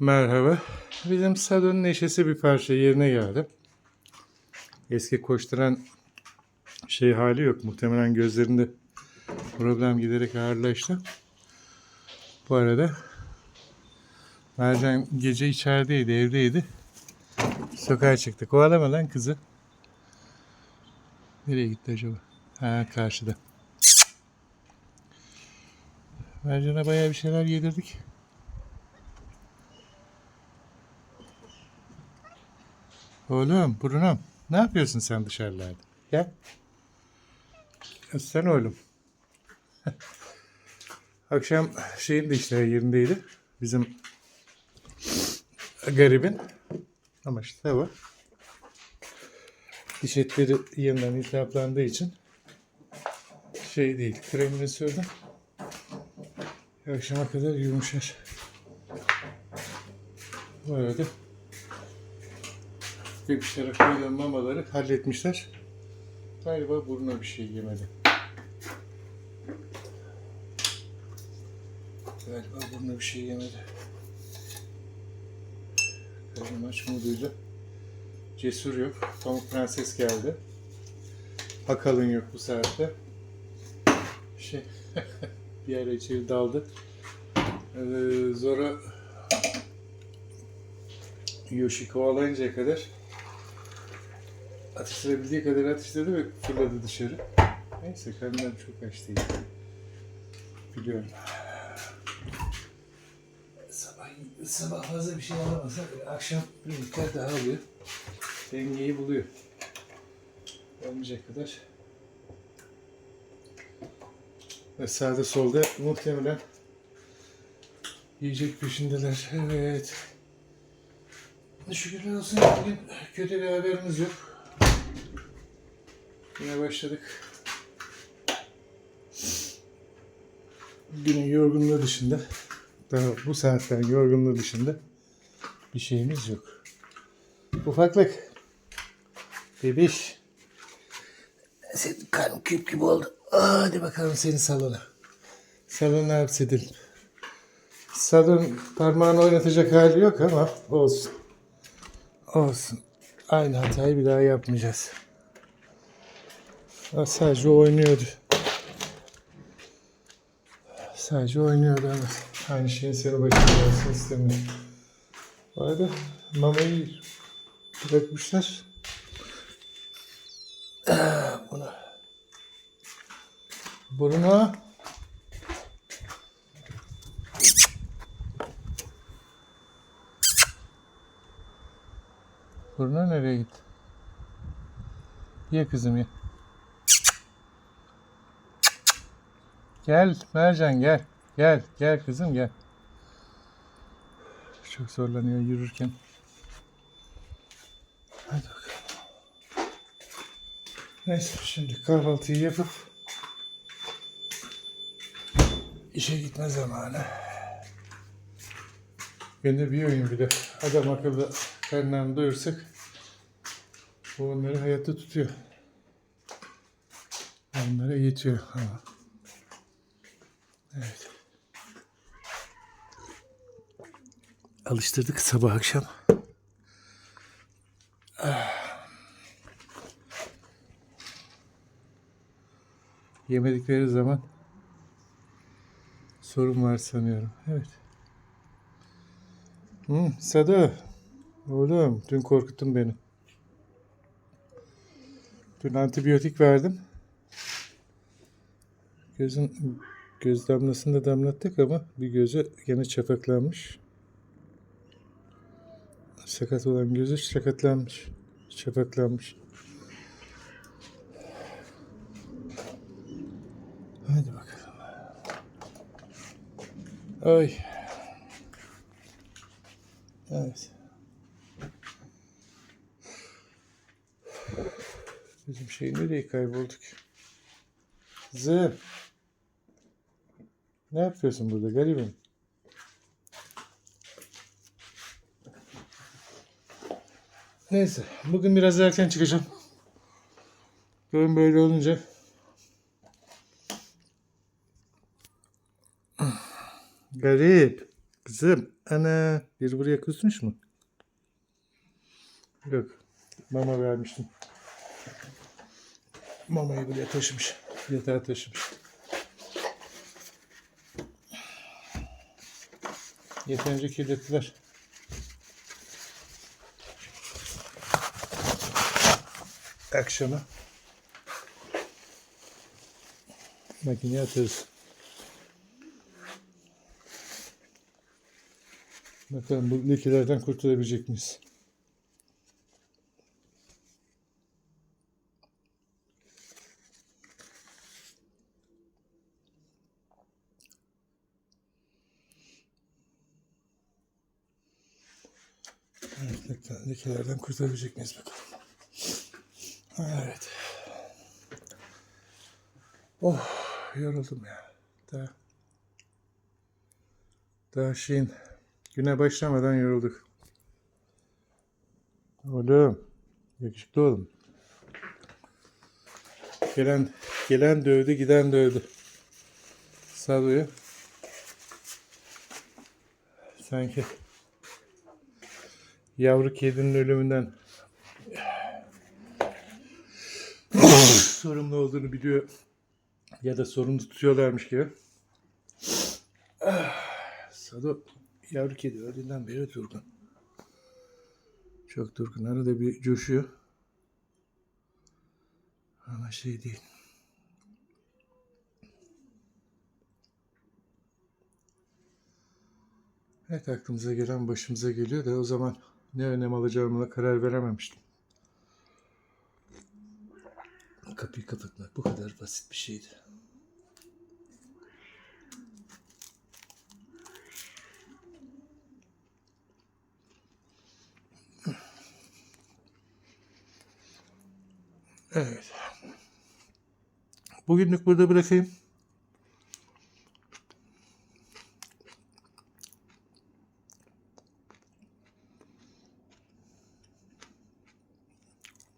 Merhaba. Bizim salonun neşesi bir parça yerine geldi. Eski koşturan şey hali yok. Muhtemelen gözlerinde problem giderek ağırlaştı. Bu arada Mercan gece içerideydi, evdeydi. Sokağa çıktı. Kovalama lan kızı. Nereye gitti acaba? Ha karşıda. Mercan'a bayağı bir şeyler yedirdik. Oğlum, Bruno'm. Ne yapıyorsun sen dışarılarda? Gel. Sen oğlum. Akşam şeyin de işte yerindeydi. Bizim garibin. Ama işte var. Diş etleri yeniden iltihaplandığı için şey değil. Kremini sürdüm. Akşama kadar yumuşar. Bu arada Bebişlere koyulan mamaları halletmişler. Galiba burnuna bir şey yemedi. Galiba burnuna bir şey yemedi. Karnım aç moduyla. Cesur yok. Pamuk Prenses geldi. Hakalın yok bu saatte. Şey, bir ara içeri daldı. Ee, Zora Yoshi kovalayıncaya kadar atıştırabildiği kadar atıştırdı ve fırladı dışarı. Neyse karnım çok aç değil. Biliyorum. Sabah, sabah fazla bir şey alamasa akşam bir miktar daha alıyor. Dengeyi buluyor. Olmayacak kadar. Ve sağda solda muhtemelen yiyecek peşindeler. Evet. Şükürler olsun bugün kötü bir haberimiz yok. Yine başladık. Günün yorgunluğu dışında, daha bu saatten yorgunluğu dışında bir şeyimiz yok. Ufaklık. Bebiş. Senin karnın küp gibi oldu. Hadi bakalım senin salona. Salona hapsedelim. Salon parmağını oynatacak hali yok ama olsun. Olsun. Aynı hatayı bir daha yapmayacağız. Sadece oynuyordu. Sadece oynuyordu ama aynı şeyin seni başına gelsin istemiyorum. Bu arada mamayı bırakmışlar. Bunu. Bruno. Bruno nereye gitti? Ye kızım ye. Gel Mercan gel. Gel gel kızım gel. Çok zorlanıyor yürürken. Hadi bakalım. Neyse şimdi kahvaltıyı yapıp işe gitme zamanı. Günde bir oyun bir de adam akıllı karnlarını doyursak bu onları hayatta tutuyor. Onlara yetiyor ama. Evet. Alıştırdık sabah akşam. Ah. Yemedikleri zaman sorun var sanıyorum. Evet. Hı, Sado. Oğlum dün korkuttun beni. Dün antibiyotik verdim. Gözün göz damlasını da damlattık ama bir gözü gene çapaklanmış. Sakat olan gözü sakatlanmış. Çapaklanmış. Hadi bakalım. Ay. Evet. Bizim şey nereye kaybolduk? Zım. Ne yapıyorsun burada garibim? Neyse. Bugün biraz erken çıkacağım. Durum böyle olunca garip. Kızım ana bir buraya kusmuş mu? Yok. Mama vermiştim. Mamayı buraya taşımış. Yatağa taşımış. Yeterince kirlettiler. Akşama makineye atarız. Bakalım bu lekelerden kurtulabilecek miyiz? Evet, leke- lekelerden kurtulabilecek miyiz bakalım. Evet. Oh, yoruldum ya. Daha, daha şeyin güne başlamadan yorulduk. Oğlum, yakışıklı oğlum. Gelen gelen dövdü, giden dövdü. Sado'yu sanki yavru kedinin ölümünden sorumlu olduğunu biliyor ya da sorumlu tutuyorlarmış gibi. Sado yavru kedi öldüğünden beri durgun. Çok durgun. Arada bir coşuyor. Ama şey değil. Evet aklımıza gelen başımıza geliyor da o zaman ne önem alacağımla karar verememiştim. Kapıyı kapatmak bu kadar basit bir şeydi. Evet. Bugünlük burada bırakayım.